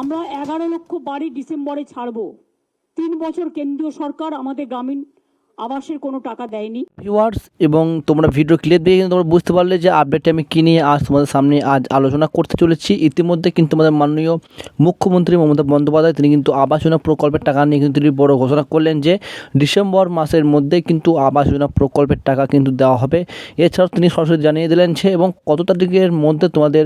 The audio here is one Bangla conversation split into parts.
আমরা এগারো লক্ষ বাড়ি ডিসেম্বরে ছাড়বো। তিন বছর কেন্দ্রীয় সরকার আমাদের গ্রামীণ আবাসের কোনো টাকা দেয়নি। ভিউয়ার্স, এবং তোমরা ভিডিও ক্লিপ দিয়ে কিন্তু তোমরা বুঝতে পারলে যে আপডেটটা আমি কী নিয়ে আজ তোমাদের সামনে আজ আলোচনা করতে চলেছি। ইতিমধ্যে কিন্তু আমাদের মাননীয় মুখ্যমন্ত্রী মমতা বন্দ্যোপাধ্যায়, তিনি কিন্তু আবাস যোজনা প্রকল্পের টাকা নিয়ে কিন্তু তিনি বড় ঘোষণা করলেন যে ডিসেম্বর মাসের মধ্যে কিন্তু আবাস যোজনা প্রকল্পের টাকা কিন্তু দেওয়া হবে। এছাড়াও তিনি সরাসরি জানিয়ে দিলেন যে, এবং কত তারিখের মধ্যে তোমাদের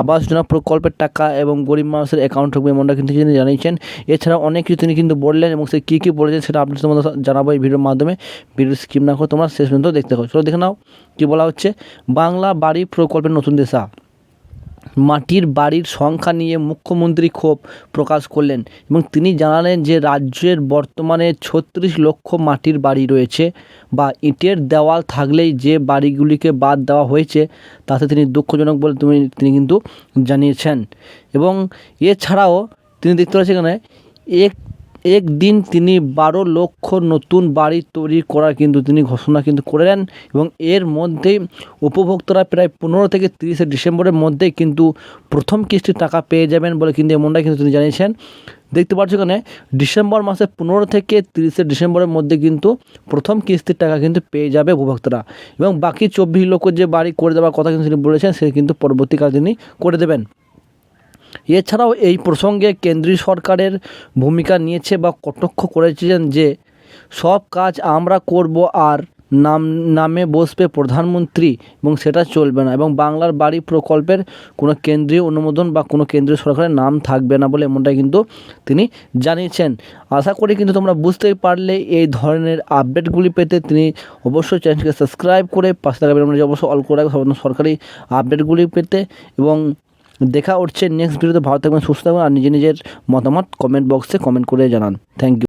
আবাস যোজনা প্রকল্পের টাকা এবং গরিব মানুষের অ্যাকাউন্ট ঢুকবে এমনটা কিন্তু তিনি জানিয়েছেন। এছাড়াও অনেক কিছু তিনি কিন্তু বললেন, এবং সে কী কী বলেছেন সেটা আপনি তোমাদের জানাব এই ভিডিওর মাধ্যমে। ভিডিও স্কিপ না করে তোমরা শেষ পর্যন্ত দেখতে পাও চলো দেখে নাও কী বলা হচ্ছে। বাংলা বাড়ি প্রকল্পের নতুন দেশা। মাটির বাড়ির সংখ্যা নিয়ে মুখ্যমন্ত্রী ক্ষোভ প্রকাশ করলেন এবং তিনি জানালেন যে রাজ্যের বর্তমানে ছত্রিশ লক্ষ মাটির বাড়ি রয়েছে বা ইটের দেওয়াল থাকলেই যে বাড়িগুলিকে বাদ দেওয়া হয়েছে তাতে তিনি দুঃখজনক বলে তুমি, তিনি কিন্তু জানিয়েছেন। এবং এছাড়াও তিনি দেখতে পাচ্ছেন এখানে, এক একদিন তিনি বারো লক্ষ নতুন বাড়ি তৈরি করার কিন্তু তিনি ঘোষণা কিন্তু করলেন এবং এর মধ্যেই উপভোক্তারা প্রায় পনেরো থেকে তিরিশে ডিসেম্বরের মধ্যেই কিন্তু প্রথম কিস্তির টাকা পেয়ে যাবেন বলে কিন্তু এমনটাই কিন্তু তিনি জানিয়েছেন। দেখতে পাচ্ছ এখানে ডিসেম্বর মাসের পনেরো থেকে তিরিশে ডিসেম্বরের মধ্যে কিন্তু প্রথম কিস্তির টাকা কিন্তু পেয়ে যাবে উপভোক্তারা এবং বাকি চব্বিশ লক্ষ যে বাড়ি করে দেওয়ার কথা কিন্তু তিনি বলেছেন সে কিন্তু পরবর্তীকালে তিনি করে দেবেন। এছাড়াও এই প্রসঙ্গে কেন্দ্রীয় সরকারের ভূমিকা নিয়েছে বা কটাক্ষ করেছিলেন যে সব কাজ আমরা করব আর নাম, নামে বসবে প্রধানমন্ত্রী এবং সেটা চলবে না এবং বাংলার বাড়ি প্রকল্পের কোনো কেন্দ্রীয় অনুমোদন বা কোনো কেন্দ্রীয় সরকারের নাম থাকবে না বলে এমনটাই কিন্তু তিনি জানিয়েছেন। আশা করি কিন্তু তোমরা বুঝতেই পারলে এই ধরনের আপডেটগুলি পেতে তিনি অবশ্যই চ্যানেলকে সাবস্ক্রাইব করে পাশে থাকা অবশ্যই অল করে সরকারি আপডেটগুলি পেতে এবং দেখা উঠছে নেক্সট ভিডিওতে ভালো থাকবেন, সুস্থ থাকবেন, আর নিজে নিজের মতামত কমেন্ট বক্সে কমেন্ট করে জানান। Thank you